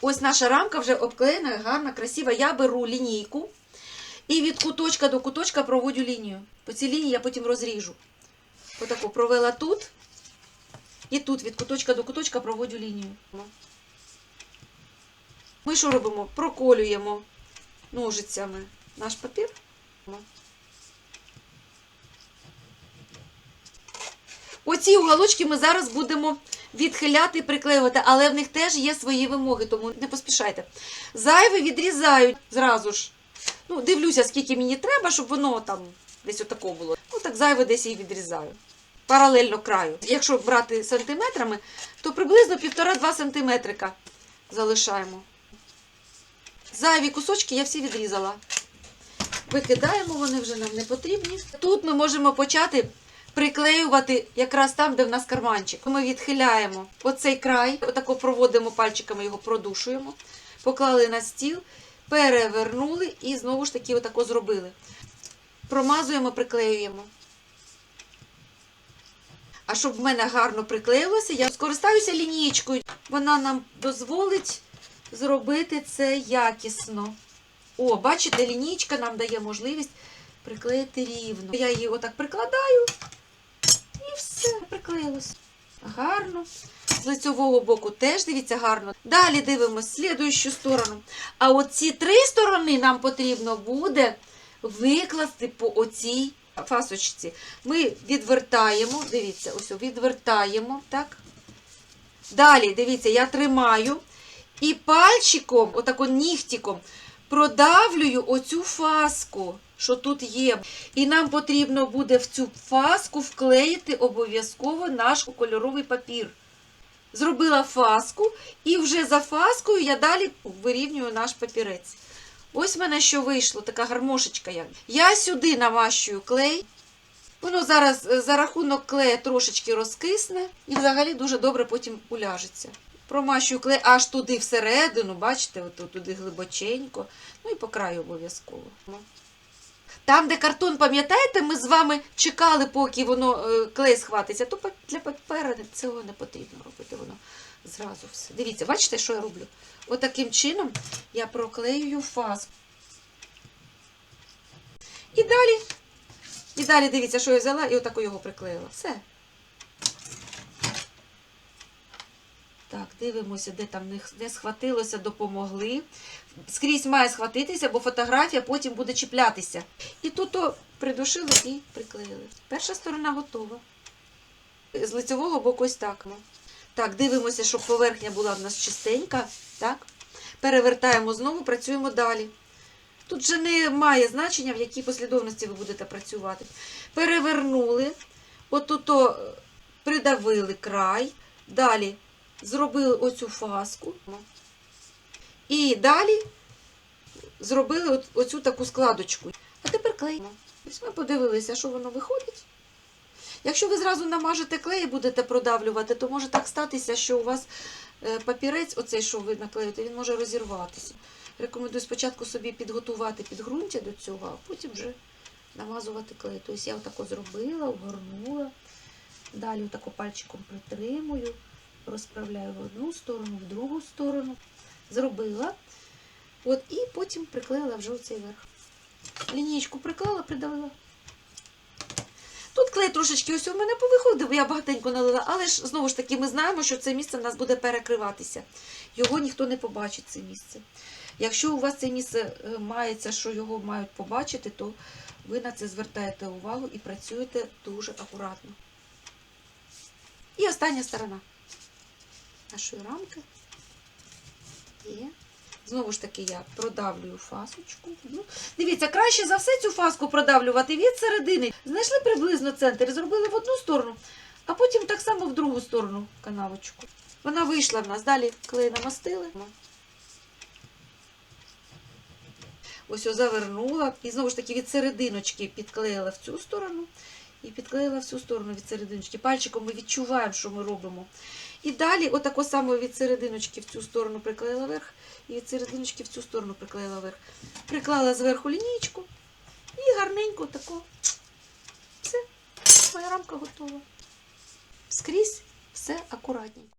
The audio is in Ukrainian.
Ось наша рамка вже обклеєна, гарна, красива. Я беру лінійку і від куточка до куточка проводжу лінію. По цій лінії я потім розріжу. Отаку провела тут. І тут від куточка до куточка проводжу лінію. Ми що робимо? Проколюємо ножицями наш папір. Оці уголочки ми зараз будемо відхиляти і приклеювати, але в них теж є свої вимоги, тому не поспішайте. Зайве відрізають зразу ж. Ну, дивлюся, скільки мені треба, щоб воно там десь отако було. Ну, так зайве десь і відрізаю. Паралельно краю. Якщо брати сантиметрами, то приблизно 1,5-2 сантиметрика залишаємо. Зайві кусочки я всі відрізала. Викидаємо, вони вже нам не потрібні. Тут ми можемо почати приклеювати якраз там, де в нас карманчик. Ми відхиляємо оцей край, отако проводимо пальчиками, його продушуємо, поклали на стіл, перевернули і знову ж таки отако зробили. Промазуємо, приклеюємо. А щоб в мене гарно приклеїлося, я скористаюся лінієчкою. Вона нам дозволить зробити це якісно. О, бачите, лінійка нам дає можливість приклеїти рівно. Я її отак прикладаю все. Гарно. З лицьового боку теж дивіться гарно. Далі дивимося слідуючу сторону. А оці три сторони нам потрібно буде викласти по оцій фасочці. Ми відвертаємо, дивіться, ось відвертаємо, так. Далі, дивіться, я тримаю і пальчиком, отако нігтіком, продавлюю оцю фаску, що тут є. І нам потрібно буде в цю фаску вклеїти обов'язково наш кольоровий папір. Зробила фаску, і вже за фаскою я далі вирівнюю наш папірець. Ось в мене що вийшло, така гармошечка. Я сюди намащую клей. Воно зараз е, за рахунок клея трошечки розкисне і взагалі дуже добре потім уляжеться. Промащую клей аж туди всередину, бачите, от туди глибоченько. Ну і по краю обов'язково. Там, де картон, пам'ятаєте, ми з вами чекали, поки воно е, клей схватиться, то для папера цього не потрібно робити. Воно зразу все. Дивіться, бачите, що я роблю? Отаким чином я проклеюю фаз. І далі, і далі дивіться, що я взяла, і отаку його приклеїла. Все. Так, дивимося, де там не, схватилося, допомогли. Скрізь має схватитися, бо фотографія потім буде чіплятися. І тут о, придушили і приклеїли. Перша сторона готова. З лицевого боку ось так. Так, дивимося, щоб поверхня була в нас чистенька. Так? Перевертаємо знову, працюємо далі. Тут вже не має значення, в якій послідовності ви будете працювати. Перевернули, отут придавили край, далі зробили оцю фаску. І далі зробили оцю таку складочку. А тепер клеїмо. Ось ми подивилися, що воно виходить. Якщо ви зразу намажете клей і будете продавлювати, то може так статися, що у вас е, папірець, оцей, що ви наклеїте, він може розірватися. Рекомендую спочатку собі підготувати підґрунтя до цього, а потім вже намазувати клей. Тобто я отако зробила, обгорнула. Далі отако пальчиком притримую, розправляю в одну сторону, в другу сторону. Зробила. От, і потім приклеїла вже оцей верх. Лінієчку приклала, придавила. Тут клей трошечки ось у мене повиходив, я багатенько налила, але ж знову ж таки ми знаємо, що це місце в нас буде перекриватися. Його ніхто не побачить, це місце. Якщо у вас це місце е, мається, що його мають побачити, то ви на це звертаєте увагу і працюєте дуже акуратно. І остання сторона нашої рамки. Є. Знову ж таки, я продавлюю фасочку. Ну, Дивіться, краще за все цю фаску продавлювати від середини. Знайшли приблизно центр і зробили в одну сторону, а потім так само в другу сторону канавочку. Вона вийшла в нас. Далі клей намастили. Ось завернула. І знову ж таки від серединочки підклеїла в цю сторону. І підклеїла всю сторону від серединочки. Пальчиком ми відчуваємо, що ми робимо. І далі, отако само від серединочки в цю сторону приклеїла вверх, і від серединочки в цю сторону приклеїла вверх. Приклала зверху лінійку і гарненько тако. Все, моя рамка готова. Скрізь все акуратненько.